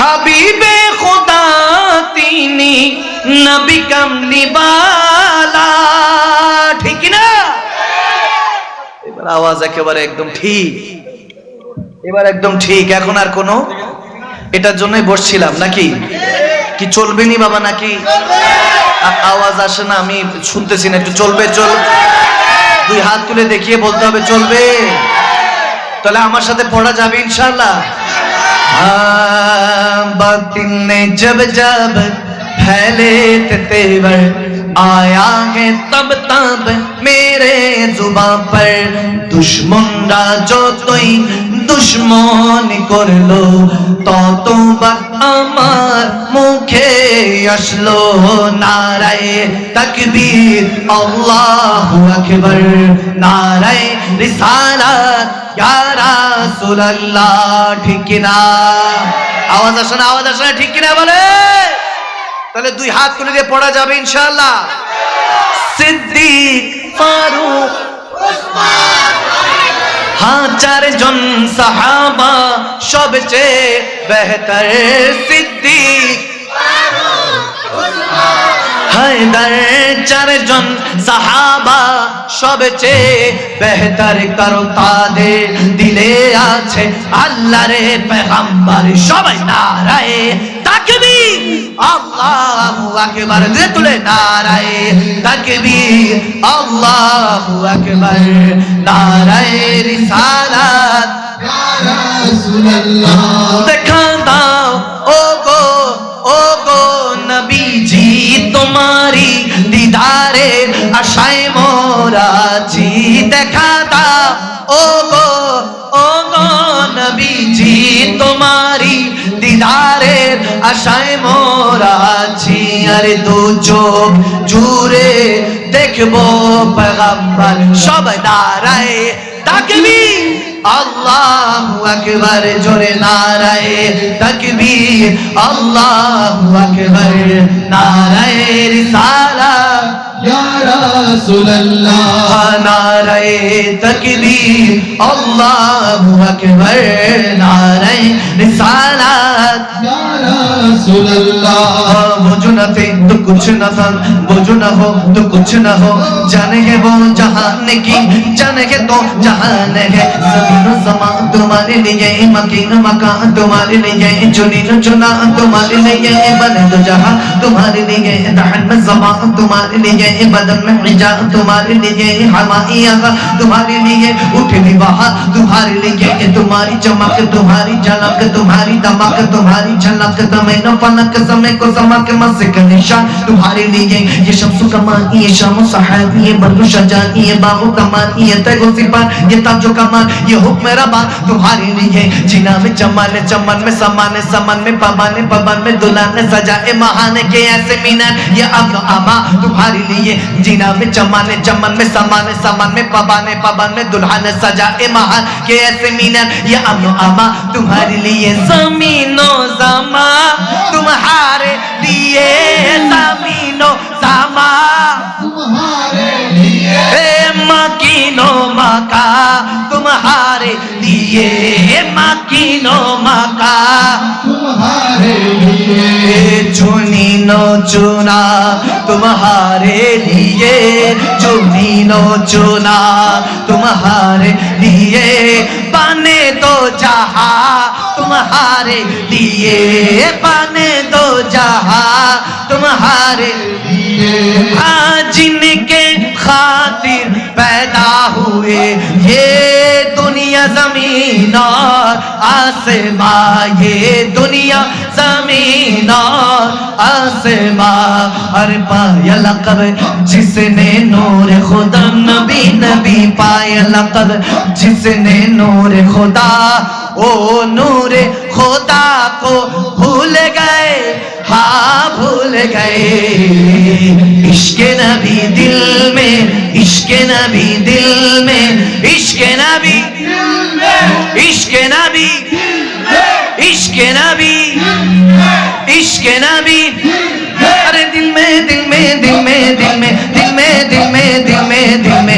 হাবিবে খোদা তিনি নবী কামলিবালা ঠিক না এবার আওয়াজ একেবারে একদম ঠিক। এবার একদম ঠিক, এখন আর কোনো? এটার জন্যই বসছিলাম নাকি? কি চলবে নি বাবা নাকি? আওয়াজ আসে না, আমি শুনতেছি না, একটু চলবে, চল। দুই হাত তুলে দেখিয়ে বলতে হবে, চলবে। তাহলে আমার সাথে পড়া যাবে ইনশাআল্লাহ। ہاں باطن نے جب جب پھیلے تیور आया है तब तब मेरे जुबा पर दुश्मनरा जो তুই দুশ্মন করলো ততবার আমার মুখে আসলো নারায় তকবীর আল্লাহু আকবার নারায় রিসালাত ইয়া রাসূলুল্লাহ ঠিক কিনা আওয়াজ আসে না আওয়াজ আসে না ঠিক কিনা বলে তাহলে দুই হাত তুলে দিয়ে পড়া যাবে ইনশাআল্লাহ। সিদ্দিক ফারুক। হ্যাঁ চারজন সাহাবা সবচেয়ে বেহতর সিদ্দিক। হায়দার চারজন সাহাবা সবচেয়ে বেহতর করো তাদের দিলে আছে আল্লাহর পেগম্বর। সবাই নারায়ে তাকবীর। আল্লাহু আকবার। দিয়ে তুলে নারায়ে তাকবীর। আল্লাহু আকবার। নারায়ে রিসালাত। দেখা দাও। ও তোমারি দিদারে আশায় মোরাছি দেখা দাও ও গো ও গো নবীজি, তোমারি দিদারে আশায় মোরা জি আরে দু চোখ জুড়ে দেখব পেগম্বর সব দাঁড়ায় তাকবীর আল্লাহু আকবার জোরে নারায়ে তাকবীর। আল্লাহু আকবার নারায়ে রিসালাত নারায়ে তাকবীর। আল্লাহু আকবার নারায়ে تمہارے لیے دہن میں زمان تمہارے لیے تمہارے لیے تمہاری چمک، تمہاری تمہاری دمک تمہاری تمہاری جھلک قدم نو فلک قسم کو سما کے مزے کا نشان۔ تمہارے لیے یہ شمس کمائی یہ شام و صحاب یہ بلو شجائی یہ باغو کمائی یہ تیغ سپار یہ تاج و کمان یہ حکم ربا۔ تمہارے لیے جنا میں جمال چمن میں سمانے سمن میں پبانے پبن میں دلانے سجائے مہانے کے ایسے مینر یہ اب اما تمہارے لیے جنا میں چمانے چمن میں سمانے سمن میں پبانے پبن میں دلہانے سجائے مہان کے ایسے مینر یہ اب اما تمہارے لیے زمینوں जमा तुम्हारे लिए जमीनो जमा हे मकीनो मका तुम्हारे लिए मकीनो मका चुनी नो चुना तुम्हारे लिए चुनी नो चुना तुम्हारे लिए बने तो जहा तुम्हारे लिए बने तो जहा तुम्हारे हाँ जिनके खातिर پیدا ہوئے۔ یہ دنیا زمین اور آسمان یہ دنیا زمین اور آسمان ہر پایا لقب جس نے نور خدا، نبی نبی پایا لقب جس نے نور خدا۔ وہ نور خدا کو بھول گئے ہاں بھول گئے عشق نبی دل میں عشق نبی دل میں عشق نبی عشق نبی عشق نبی عشق نبی ارے دل میں دل میں دل میں دل میں دل میں دل میں دل میں دل میں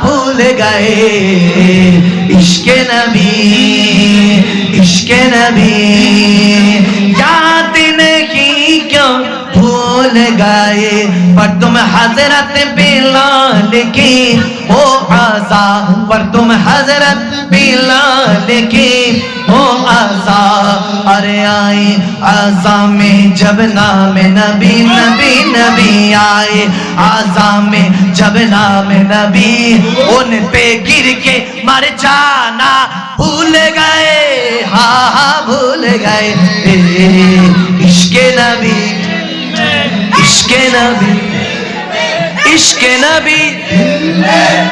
بھول گئے۔ عشق نبی عشق نبی۔ یاد نہیں کیوں بھول گئے۔ پر تم حضرت بلال کی ہو آزا۔ پر تم حضرت بلال کی ہو آزا۔ بہار آئے آزام جب نام نبی نبی نبی آئے۔ آزام جب نام نبی، ان پہ گر کے مر جانا۔ بھول گئے ہاں ہاں بھول گئے۔ عشق نبی عشق نبی عشق نبی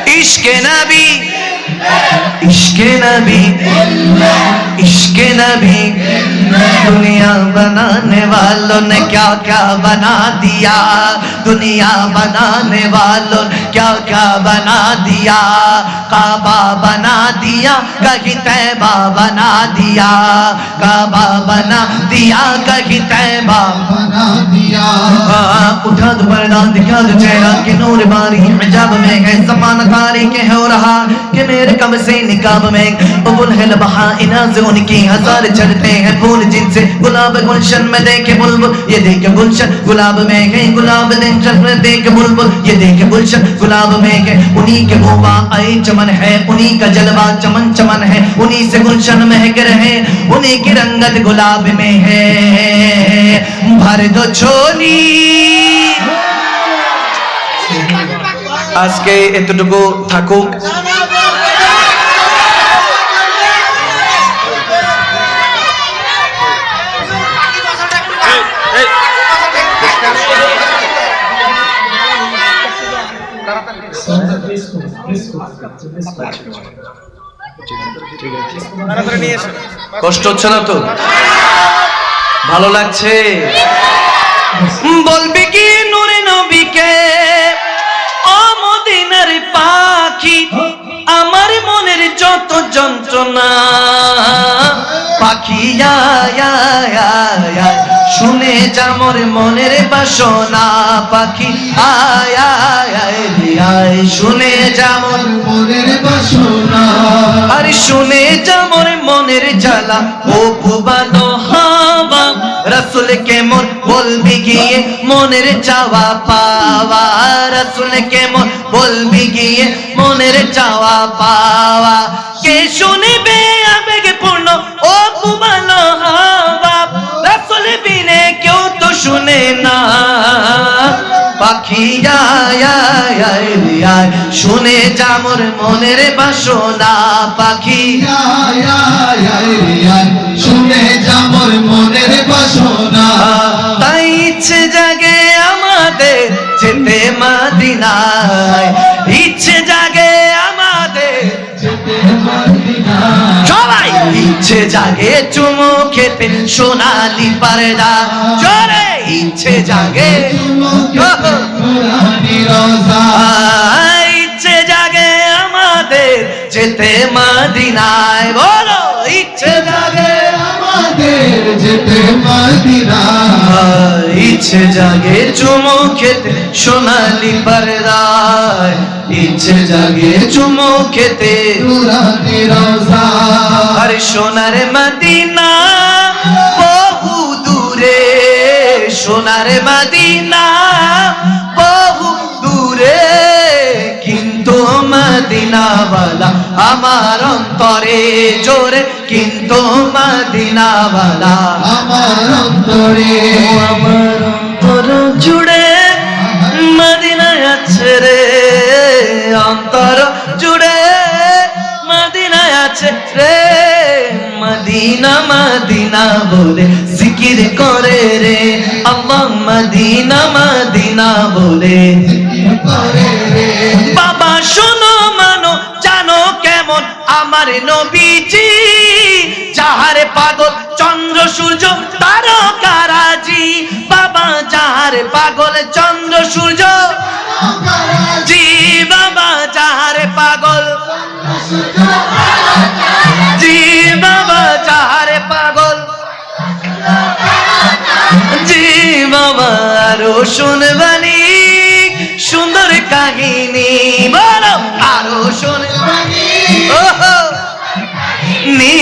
عشق نبی۔ عشق نبی عشق نبی، دنیا بنانے والوں نے کیا کیا بنا دیا؟ دنیا بنانے والوں نے کیا کیا بنا دیا؟ کعبہ بنا دیا کہیں تیبہ بنا دیا۔ کعبہ بنا دیا کہیں تیبہ بنا اٹھاد پردان دکھا جو چہرہ کہ نور باری حجاب میں ہے۔ زمانہ کاری کے ہو رہا کہ میرے کم سے نکاب میں۔ قبول ہے لبہا اناز ان کی ہزار چڑھتے ہیں۔ پھول جن سے گلاب گلشن میں دیکھے بلب یہ دیکھے گلشن گلاب میں ہے۔ گلاب دن چل میں دیکھے بلب یہ دیکھے گلشن گلاب میں ہے۔ انہی کے بوبا آئے چمن ہے۔ انہی کا جلوہ چمن چمن ہے۔ انہی سے گلشن مہک رہے۔ انہی کی رنگت گلاب میں ہے۔ ছোলি আজকে এতটুকু থাকুক। কষ্ট হচ্ছে না তো? ভালো লাগছে? বলবি কি নুরে নবীকে? ও মদিনার পাখি আমার মনের যত যন্ত্রণা। পাখি শুনে যামর মনের বাসনা পাখি আয় আয় শুনে যামর মনের বাসনা। আরে শুনে যামর মনের জ্বালা। ও ভুবানো হাওয়া রসুল কেমন বলবি গিয়ে মনের চাওয়া পাওয়া। রসুল কেমন বলবি গিয়ে মনের চাওয়া পাওয়া। কে শুনিবে পাখি শুনে যামর মনের বাসনা পাখি। শুনে যামর মনের বাসনা। তাই ইচ্ছে জাগে আমাদের যেতে মাদিনায়। ইচ্ছে জাগে চুমু খেতে সোনালি পারদা। জোরে! ইচ্ছে জাগে ইচ্ছে জাগে আমাদের যেতে মাদিনায়। বল! যেতে ইচ্ছে জাগে চুমু খেতে সোনালি পরদায়। ইচ্ছে জাগে চুমু খেতে আর সোনার মদিনা বহু দূরে সোনার মদিনা বহু দূরে। কিন্তু মদিনাওয়ালা আমার অন্তরে জোরে কিন্তু মদিনাওয়ালা আমার অন্তরে আমার অন্তর জুড়ে মদিনায় আছে রে। অন্তর জুড়ে মদিনায় আছে রে। মদিনা মদিনা বলে জিকির করে রে। আল্লাহ মদিনা মদিনা বলে করে রে। বাবা শোনো মানো জানো কেমন আমার নবীজি। যাহার পাগল, চন্দ্র, সূর্য, তারকারাজি। বাবা যাহার পাগল, চন্দ্র, সূর্য। জি, বাবা যাহার পাগল। জি, বাবা যাহার পাগল। জি, বাবা, আরও শুনবানি সুন্দর কাহিনী, বলো, আরও শুনবানি ওহ। নি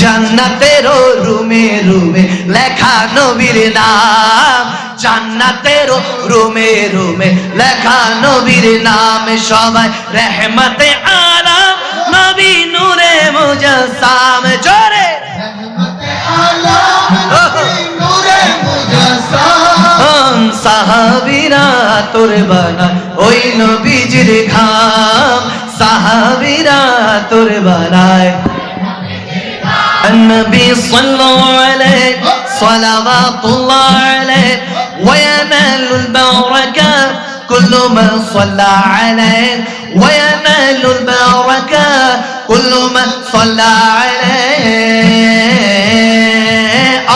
জান্নাতের রুমে রুমে লেখা নবীর নাম। জান্নাতের রুমে রুমে লেখা নবীর নাম। সবাই রহমতে আলাম নবী নূরে মুজাসাম জোরে। সাহাবিরা তোর বানা ওই নবীজির ঘাম। সাহাবিরা তোর বানায়। النبي الله عليه صلوات الله عليه وينال البركة. كل من صلى عليه وينال البركة. كل من صلى عليه.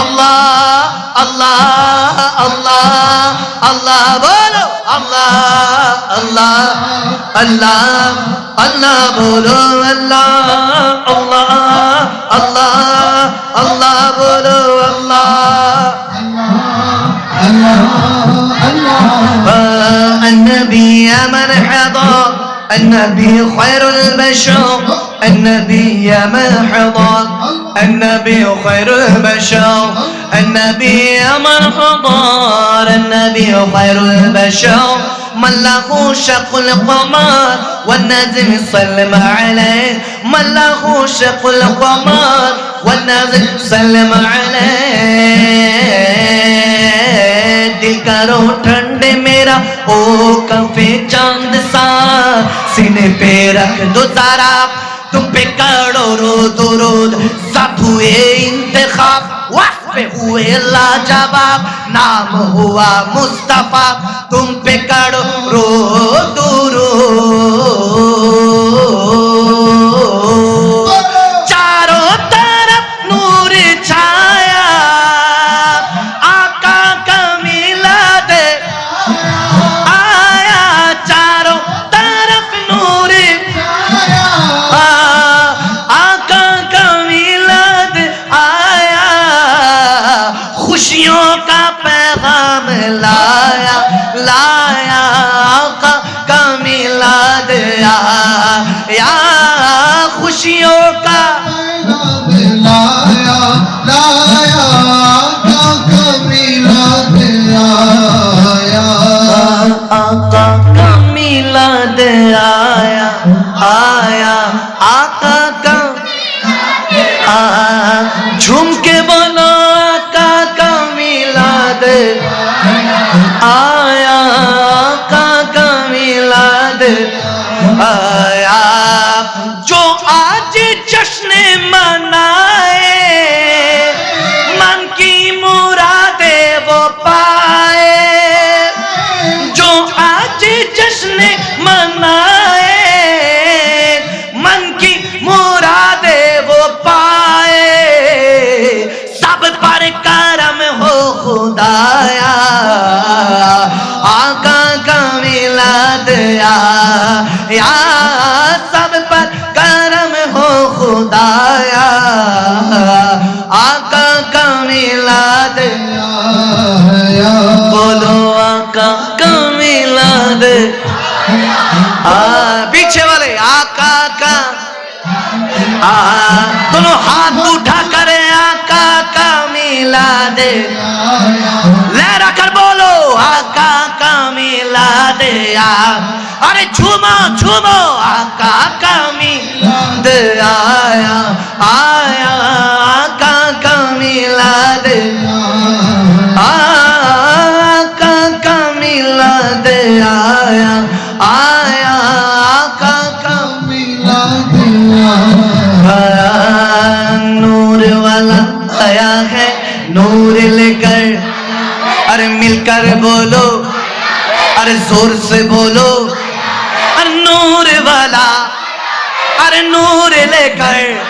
الله الله الله الله بولو. الله الله. الله الله بولو الله الله الله الله بولو الله الله الله النبي يا من حضر النبي خير البشر النبي يا من حضر النبي خير البشر النبي من حضار النبي خير البشر. من له شق القمر والنجم سلم عليه. من له شق القمر والنجم سلم عليه. دل کرو ٹھنڈ میرا أو کفے چاند سا سینے پہ رکھ دو تارا तुम पे करोड़ो दुरूद सब हुए इंतखाब वक्त पे हुए लाजवाब नाम हुआ मुस्तफा तुम पे करोड़ो दुरूद आया या सब पर करम हो खुदाया आका का मिलाद आया बोलो आका का मिलाद आ पीछे वाले आका का आ दोनों हाथ उठा करे आका का मिलाद लहरा कर बोलो आका का দেয়া। আরে ঝুমো ঝুমো আকা কামি আয়া আয়া আকা কামিলা দে আ अरे जोर से बोलो अरे नूर वाला अरे नूर लेकर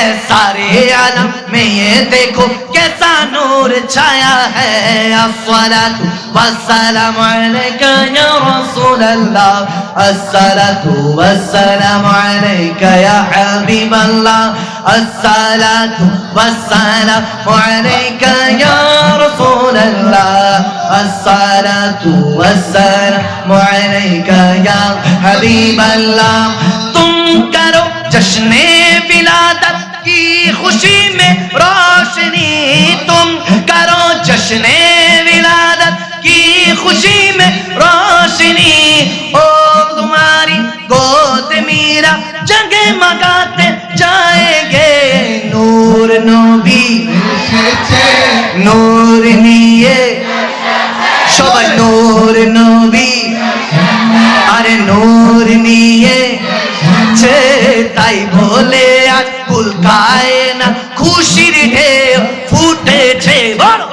है सारे आलम में ये देखो कैसा नूर छाया है अस्सलातु वस्सलामु अलैका या रसूल अल्लाह अस्सलातु वस्सलामु अलैका या हबीब अल्लाह अस्सलातु वस्सलामु अलैका या रसूल अल्लाह अस्सलातु वस्सलामु अलैका या हबीब अल्लाह तुम करो जश्ने जश्ने विलादत की खुशी में रोशनी ओ तुम्हारी गोद मीरा जगे मगाते जाएंगे नूर नबी এসেছে নূর নিয়ে সবাই নূর নবী আরে নূর নিয়ে ছে তাই বলে আজ ফুলকায় না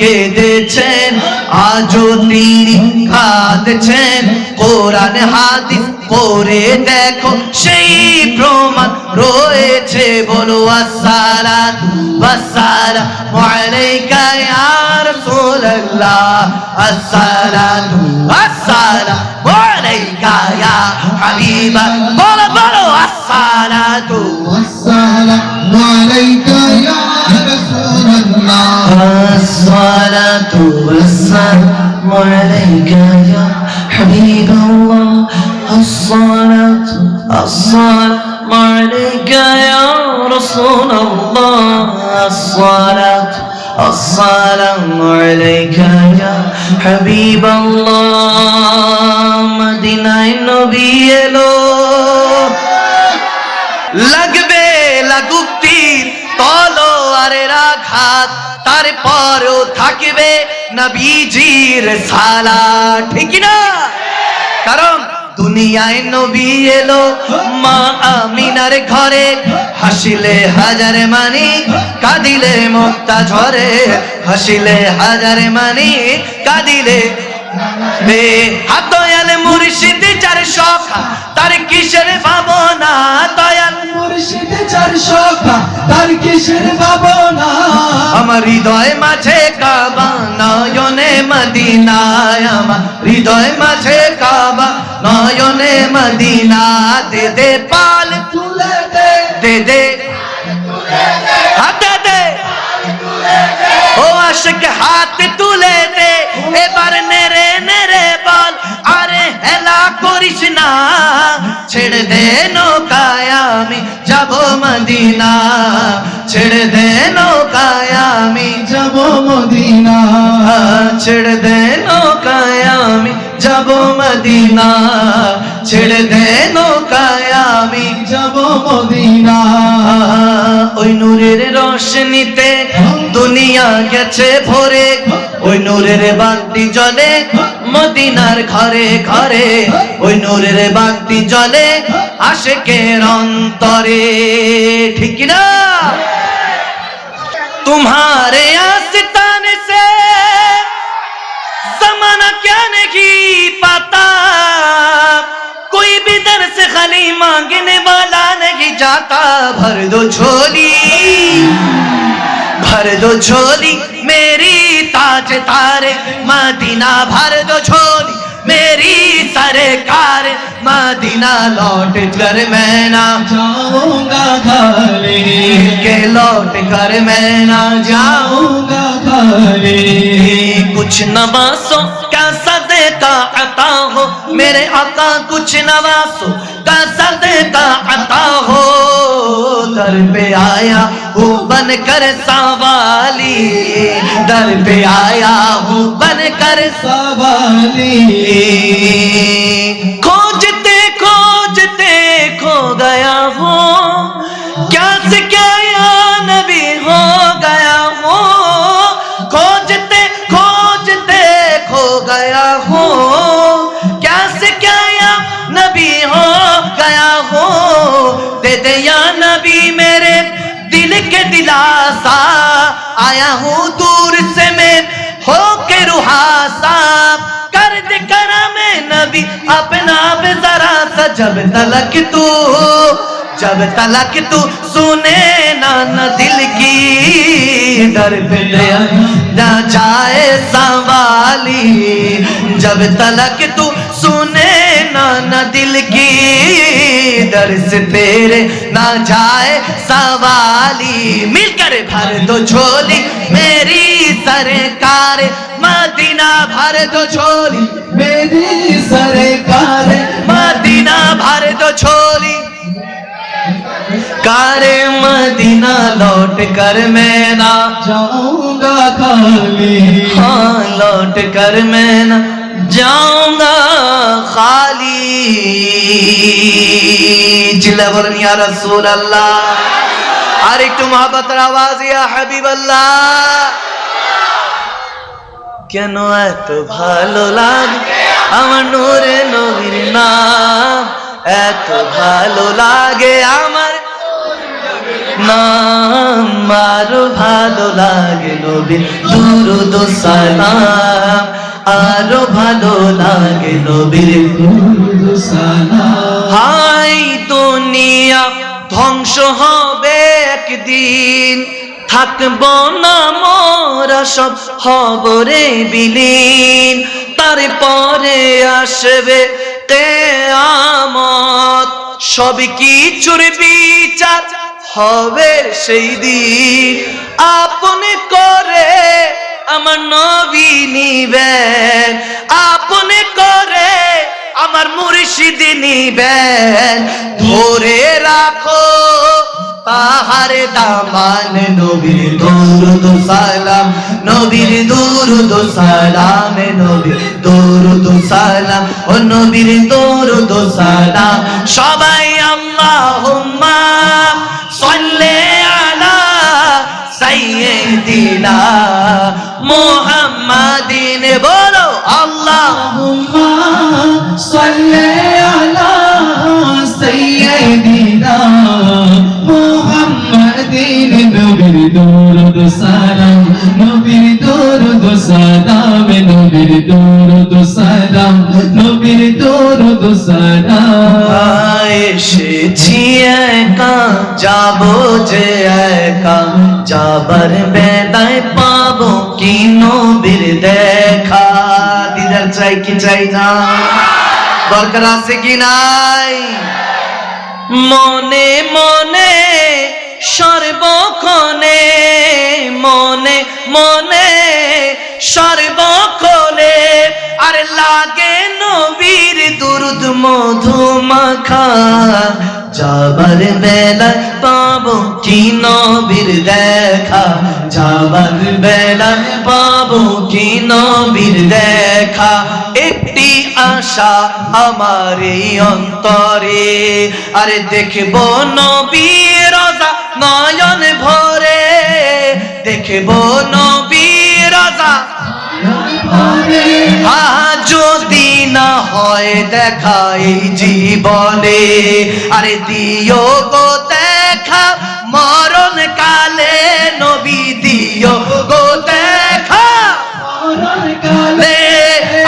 কেঁদেছেন আজও তিনি কাঁদছেন কোরআন হাদিস পড়ে দেখো সেই প্রমাণ রয়েছে বলো আসসালাত ওয়াসসালামু আলাইকা ইয়া রাসূলুল্লাহ আসসালাত ওয়াসসালামু আলাইকা ইয়া হাবিবা বলো বলো আসসালাতু والسلام الصلاة والسلام عليك يا حبيب الله الصلاة الصلاة عليك يا رسول الله الصلاة السلام عليك يا حبيب الله مدينة النبي له لك নবীজির সালা, ঠিক না? কারণ দুনিয়ায় নবী এলো, মা আমিনার ঘরে। হাসিলে হাজার মানি, কাঁদিলে মুক্তা ঝরে। হাসিলে হাজার মানি, কাঁদিলে হাত মুর্শিদ যার সখা তার কিসের ভাবনা দয়াল? মুর্শিদ সখা তার কিসের ভাবনা? আমার হৃদয় মাঝে কাবা নয়নে মদিনায় আমার হৃদয় মাঝে কাবা নয়নে মদিনা দে দে পাল তুলে দে দে দে। হাতে দে। ও আশিক হাত তুলে দে নৌকায় আমি যাব মদিনা। ছেড়ে দে নৌকায় আমি যাব মদিনা। ছেড়ে দে নৌকায় আমি যাব মদিনা। ছেড়ে দে নৌকায় আমি যাব মদিনা। ওই নূরের রোশনীতে দুনিয়া গেছে ভরে ওই নূরের বাতি জলে মদিনার ঘরে ঘরে ওই নূরের বাতি জলে আশেকের অন্তরে ঠিক না तुम्हारे आस्ताने से जमाना क्या नहीं पाता कोई भी दर से खाली मांगने वाला नहीं जाता भर दो झोली بھر دو جھولی، میری تاج تارے، مدینہ بھر دو جھولی، میری سرکار، مدینہ لوٹ کر میں نہ جاؤں گا گھر کہ لوٹ کر میں نہ جاؤں گا گھر کچھ نمازوں کا صدقہ عطا ہو، میرے آقا کچھ نواسوں کا صدقہ عطا ہو۔ در پہ آیا ہوں بن کر سوالی۔ در پہ آیا ہوں بن کر سوالی۔ کھوجتے کھوجتے کھو گیا ہوں۔ آیا ہوں دور سے میں، ہو کے روحا صاحب کر دے میں نبی، اپنا ذرا سا جب تلک تو۔ ہو جب تلک تو سنے نا دل کی در پہ نہ جائے سوالی جب تلک تو سنے نا دل کی درس تیرے نہ جائے سوالی مل کر بھر دو جھولی، میری سرکار، مدینہ بھر دو جھولی۔ میری سرکار، مدینہ بھر دو جھولی۔ कारे मदीना लौट कर मैं ना जाऊंगा खाली हाँ लौट कर मैं ना जाऊंगा खाली जिला बोलन या रसूल अल्लाह আর একটু মহাবতের আওয়াজ ইয়া হাবিব আল্লাহ কেন এত ভালো লাগে আমার নূরে নবীর নাম এত ভালো লাগে আমার নাম আরও ভালো লাগে নবীর দুরুদ সালাম, আরও ভালো লাগে নবীর দুরুদ সালাম। হাই দুনিয়া, ধ্বংস হবে একদিন, থাকব না মোরা সব হবরে বিলীন। তারপরে আসবে কেয়ামত সব কিছুর বিচার হবে সেই দিন। আপন করে আমার নবী নিবেন। আপন করে আমার মুর্শিদ নিবেন। ধরে রাখো তাহার দামান নবীর দরুদ সালাম। নবীর দরুদ সালাম, নবীর দরুদ সালাম। ও নবীর দরুদ সালাম। সবাই আল্লাহুম্মা সালাম, নবীর দরুদ সালাম, নবীর এসেছি একা? যাব যে একা। যাবার বেলায় পাবো কি নবীর দেখা? দিদার চাই কি চাই না? দরকার আছে কি নাই? মনে মনে সর্বক্ষণে মনে, সর্বক্ষণে আর লাগে নবীর দুরুদ মধু মাখা যাবার বেলায় পাবো কি নবীর দেখা? যাবার বেলা পাবো কি নবীর দেখা? একটি আশা আমার এই অন্তরে। আরে দেখব নবীর নয়ন ভরে। দেখব আহা, যদি না হয় দেখা এই জীবনে। আরে দিও গো দেখা মরণ কালে নবী দিও গো দেখা।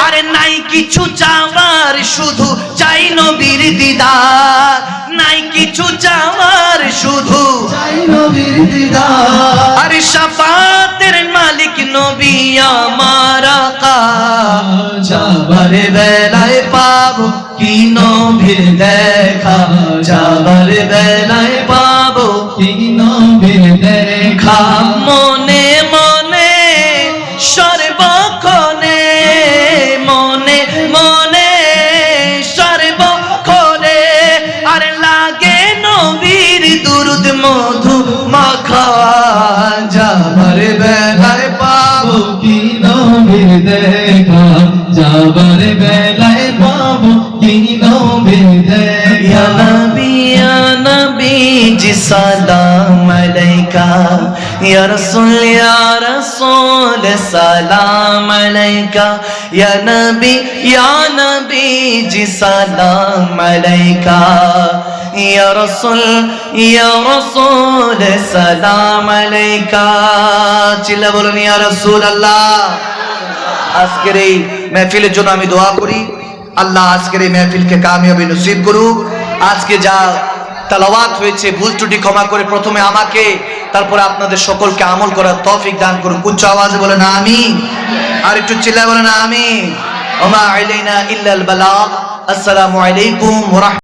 আরে নাই কিছু চাওয়ার শুধু চাই নবীর দিদার। নাই কিছু চাওয়ার শুধু আরে সাপাতের মালিক নবী আমার যাবার বেলায় পাব কি নবীর দেখা? যাবার বেলায় পাব কি নবীর দেখা? বেলায় পাবো দিন जी सलाम अलैका या रसूल या रसूल सलाम अलैका या नबी या नबी जी सलाम अलैका या रसूल या रसूल सलाम अलैका चिल्ला बोलो या रसूल अल्लाह আজকের এই মেহফিলের জন্য আমি দোয়া করি। আল্লাহ আজকের এই মেহফিলকে কামিয়াবি নসিব করুক। আজকে যা তালাওয়াত হয়েছে, ভুল ত্রুটি ক্ষমা করে প্রথমে আমাকে, তারপরে আপনাদের সকলকে আমল করার তৌফিক দান করুন উচ্চ আওয়াজে বলেন আমি আর একটু চিল্লায় বলেন আমি ওমা আলাইনা ইল্লাল বালাগ। আসসালামু আলাইকুম ওয়া